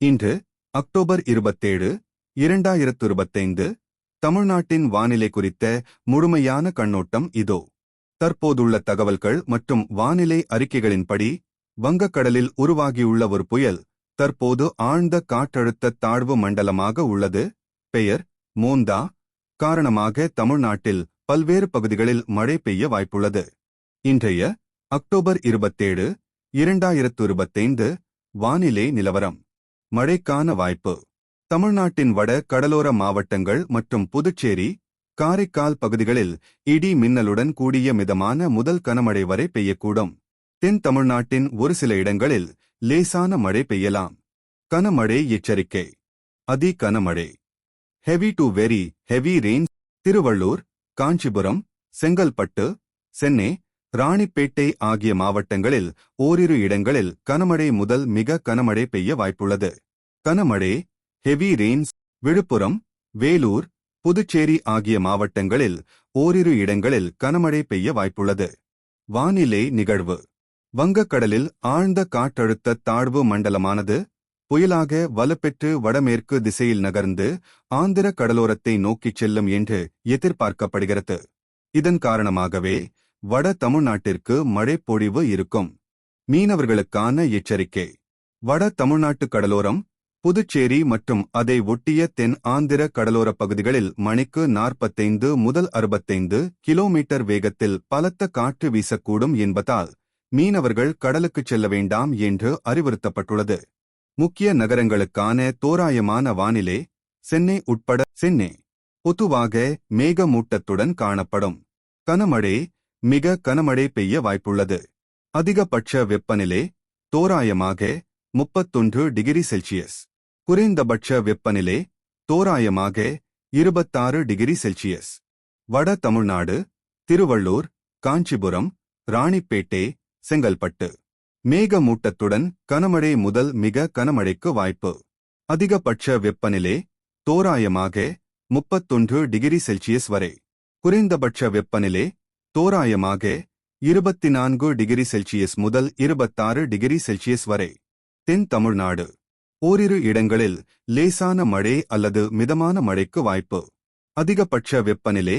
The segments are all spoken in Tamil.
இன்று அக்டோபர் இருபத்தேழு இரண்டாயிரத்து இருபத்தைந்து தமிழ்நாட்டின் வானிலை குறித்த முழுமையான கண்ணோட்டம் இதோ. தற்போதுள்ள தகவல்கள் மற்றும் வானிலை அறிக்கைகளின்படி வங்கக்கடலில் உருவாகியுள்ள ஒரு புயல் தற்போது ஆழ்ந்த காற்றழுத்த தாழ்வு மண்டலமாக உள்ளது. பெயர் மோந்தா. காரணமாக தமிழ்நாட்டில் பல்வேறு பகுதிகளில் மழை பெய்ய வாய்ப்புள்ளது. இன்றைய அக்டோபர் இருபத்தேழு இரண்டாயிரத்து இருபத்தைந்து வானிலை நிலவரம். மழைக்கான வாய்ப்பு. தமிழ்நாட்டின் வட கடலோர மாவட்டங்கள் மற்றும் புதுச்சேரி காரைக்கால் பகுதிகளில் இடி மின்னலுடன் கூடிய மிதமான முதல் கனமழை வரை பெய்யக்கூடும். தென் தமிழ்நாட்டின் ஒரு சில இடங்களில் லேசான மழை பெய்யலாம். கனமழை எச்சரிக்கை. அதி கனமழை heavy to very heavy rain Tiruvallur Kanchipuram Chengalpattu Chennai Ranipet ஆகிய மாவட்டங்களில் ஓரிரு இடங்களில் கனமழை முதல் மிக கனமழை பெய்ய வாய்ப்புள்ளது. கனமழை ஹெவி ரெயின்ஸ் விழுப்புரம் வேலூர் புதுச்சேரி ஆகிய மாவட்டங்களில் ஓரிரு இடங்களில் கனமழை பெய்ய வாய்ப்புள்ளது. வானிலை நிகழ்வு. வங்கக்கடலில் ஆழ்ந்த காற்றழுத்த தாழ்வு மண்டலமானது புயலாக வலுப்பெற்று வடமேற்கு திசையில் நகர்ந்து ஆந்திர கடலோரத்தை நோக்கிச் செல்லும் என்று எதிர்பார்க்கப்படுகிறது. இதன் காரணமாகவே வட தமிழ்நாட்டிற்கு மழைப்பொழிவு இருக்கும். மீனவர்களுக்கான எச்சரிக்கை. வட தமிழ்நாட்டு கடலோரம் புதுச்சேரி மற்றும் அதை ஒட்டிய தென் ஆந்திர கடலோரப் பகுதிகளில் மணிக்கு நாற்பத்தைந்து முதல் அறுபத்தைந்து கிலோமீட்டர் வேகத்தில் பலத்த காற்று வீசக்கூடும் என்பதால் மீனவர்கள் கடலுக்குச் செல்ல வேண்டாம் என்று அறிவுறுத்தப்பட்டுள்ளது. முக்கிய நகரங்களுக்கான தோராயமான வானிலை சென்னை உட்பட சென்னை பொதுவாக மேகமூட்டத்துடன் காணப்படும். கனமழை மிக கனமழை பெய்ய வாய்ப்புள்ளது. அதிகபட்ச வெப்பநிலை தோராயமாக முப்பத்தொன்று டிகிரி செல்சியஸ். குறைந்தபட்ச வெப்பநிலை தோராயமாக இருபத்தாறு டிகிரி செல்சியஸ். வட தமிழ்நாடு திருவள்ளூர் காஞ்சிபுரம் ராணிப்பேட்டை செங்கல்பட்டு. மேகமூட்டத்துடன் கனமழை முதல் மிக கனமழைக்கு வாய்ப்பு. அதிகபட்ச வெப்பநிலை தோராயமாக முப்பத்தொன்று டிகிரி செல்சியஸ் வரை. குறைந்தபட்ச வெப்பநிலை தோராயமாக இருபத்தி நான்கு டிகிரி செல்சியஸ் முதல் இருபத்தாறு டிகிரி செல்சியஸ் வரை. தென் தமிழ்நாடு. ஓரிரு இடங்களில் லேசான மழை அல்லது மிதமான மழைக்கு வாய்ப்பு. அதிகபட்ச வெப்பநிலை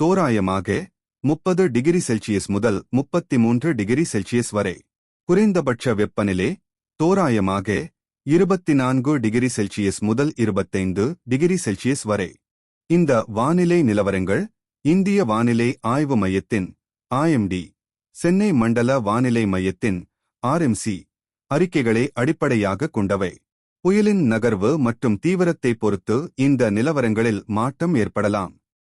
தோராயமாக முப்பது டிகிரி செல்சியஸ் முதல் முப்பத்தி மூன்று டிகிரி செல்சியஸ் வரை. குறைந்தபட்ச வெப்பநிலை தோராயமாக இருபத்தி நான்கு டிகிரி செல்சியஸ் முதல் இருபத்தைந்து டிகிரி செல்சியஸ் வரை. இந்த வானிலை நிலவரங்கள் இந்திய வானிலை ஆய்வு மையத்தின் ஐஎம்டி சென்னை மண்டல வானிலை மையத்தின் ஆர்எம்சி அறிக்கைகளை அடிப்படையாக கொண்டவை. புயலின் நகர்வு மற்றும் தீவிரத்தை பொறுத்து இந்த நிலவரங்களில் மாற்றம் ஏற்படலாம்.